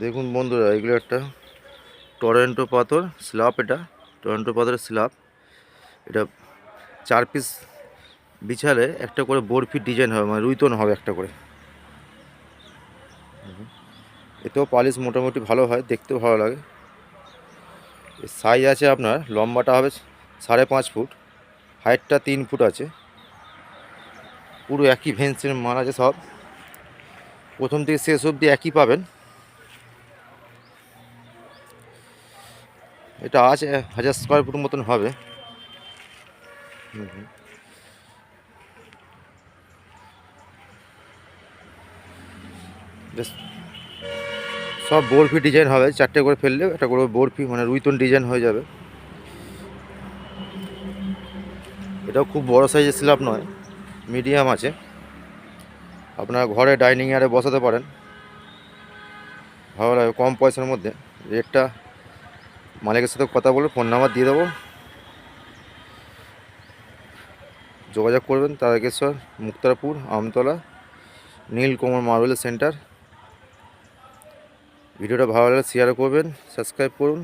দেখুন বন্ধুরা, এগুলো একটা টরেন্টো পাথর স্ল্যাব এটা, টরেন্টো পাথরের স্ল্যাব। এটা চার পিস বিছালে একটা করে বরফি ডিজাইন হবে মানে রুইতন হবে একটা করে। এতেও পালিশ মোটামুটি ভালো হয়, দেখতেও ভালো লাগে। সাইজ আছে আপনার, লম্বাটা হবে সাড়ে পাঁচ ফুট, হাইটটা তিন ফুট আছে। পুরো একই ভেন্সের মাল আছে সব। প্রথম থেকে শেষ অবধি একই পাবেন। এটা আছে, হাজার স্কোয়ার ফুট মতন হবে। সব বরফি ডিজাইন হবে, চারটে করে ফেললে একটা করে বরফি মানে রুইতন ডিজাইন হয়ে যাবে। এটাও খুব বড় সাইজের স্ল্যাব নয় মিডিয়াম আছে। আপনার ঘরে ডাইনিং এয়ারে বসাতে পারেন। ভালো লাগে, কম পয়সার মধ্যে। রেটটা মালিকের সাথে কথা বলে ফোন নাম্বার দিয়ে দেবো। যোগাযোগ করবেন তারকেশ্বর, মুক্তারপুর, আমতলা, নীলকমল মার্বেল সেন্টার। ভিডিওটা ভালো লাগলে শেয়ার করবেন সাবস্ক্রাইব করুন।